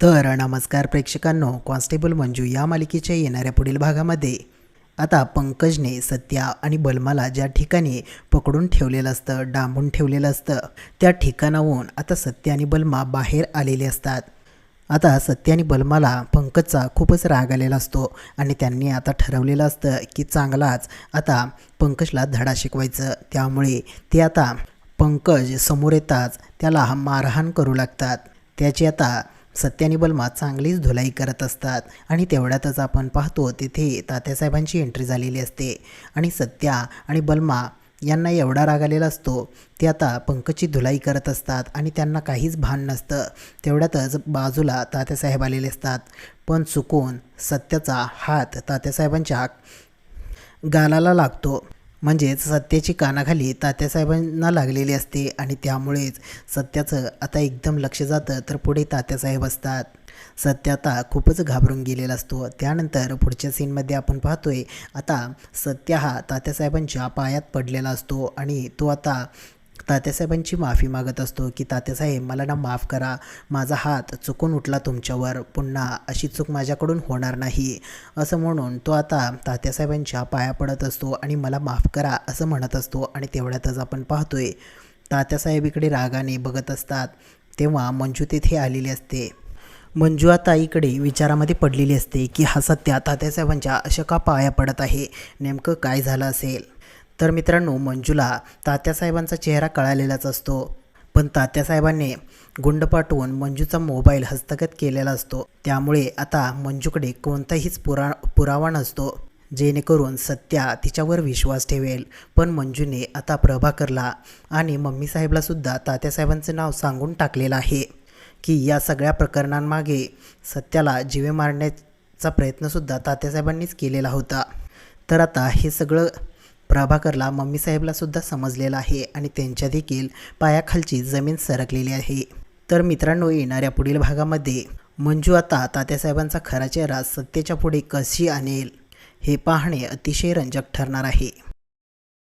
तर नमस्कार प्रेक्षकांनो कॉन्स्टेबल मंजू या मालिकेच्या येणाऱ्या पुढील भागामध्ये. आता पंकजने सत्या आणि बलमाला ज्या ठिकाणी पकडून ठेवलेलं असतं डांबून ठेवलेलं असतं त्या ठिकाणाहून आता सत्य आणि बलमा बाहेर आलेले असतात. आता सत्य आणि बलमाला पंकजचा खूपच राग आलेला असतो आणि त्यांनी आता ठरवलेलं असतं की चांगलाच आता पंकजला धडा शिकवायचं. त्यामुळे ते आता पंकज समोर येताच त्याला मारहाण करू लागतात. त्याची आता सत्य आणि बलमा चांगलीच धुलाई करत असतात. आणि तेवढ्यातच आपण पाहतो तिथे तात्यासाहेबांची एंट्री झालेली असते. आणि सत्या आणि बलमा यांना एवढा राग आलेला असतो ते आता पंकजची धुलाई करत असतात आणि त्यांना काहीच भान नसतं. तेवढ्यातच बाजूला तात्यासाहेब आलेले असतात. पण चुकून सत्याचा हात तात्यासाहेबांच्या गालाला लागतो. म्हणजेच सत्याची कानाखाली तात्यासाहेबांना लागलेली असते आणि त्यामुळेच सत्याचं आता एकदम लक्ष जातं तर पुढे तात्यासाहेब असतात. सत्य आता खूपच घाबरून गेलेला असतो. त्यानंतर पुढच्या सीनमध्ये आपण पाहतोय आता सत्य हा तात्यासाहेबांच्या पायात पडलेला असतो आणि तो आता तात्यासाहेबांची माफी मागत असतो की तात्यासाहेब मला ना माफ करा. माझा हात चुकून उठला तुमच्यावर. पुन्हा अशी चूक माझ्याकडून होणार नाही. असं म्हणून तो आता तात्यासाहेबांच्या पाया पडत असतो आणि मला माफ करा असं म्हणत असतो आणि तेवढ्यातच आपण पाहतोय तात्यासाहेब इकडे रागाने बघत असतात. तेव्हा मंजू तेथे आलेली असते. मंजू आता इकडे विचारामध्ये पडलेली असते की हा सत्या तात्यासाहेबांच्या अशा का पाया पडत आहे? नेमकं काय झालं असेल? तर मित्रांनो मंजूला तात्यासाहेबांचा चेहरा कळालेलाच असतो. पण तात्यासाहेबांनी गुंड पाठवून मंजूचा मोबाईल हस्तगत केलेला असतो. त्यामुळे आता मंजूकडे कोणताहीच पुरा पुरावा नसतो. जेणेकरून सत्या तिच्यावर विश्वास ठेवेल. पण मंजूने आता प्रभाकरला आणि मम्मी तात्यासाहेबांचं नाव सांगून टाकलेलं आहे की या सगळ्या प्रकरणांमागे सत्याला जीवे मारण्याचा प्रयत्नसुद्धा तात्यासाहेबांनीच केलेला होता. तर आता हे सगळं प्रभाकरला मम्मीसाहेबलासुद्धा सुद्धा समजलेलं आहे आणि त्यांच्या देखील पायाखालची जमीन सरकलेली आहे. तर मित्रांनो येणाऱ्या पुढील भागामध्ये मंजू आता तात्यासाहेबांचा खरा चेहरा सत्तेच्या पुढे कशी आणेल हे पाहणे अतिशय रंजक ठरणार आहे.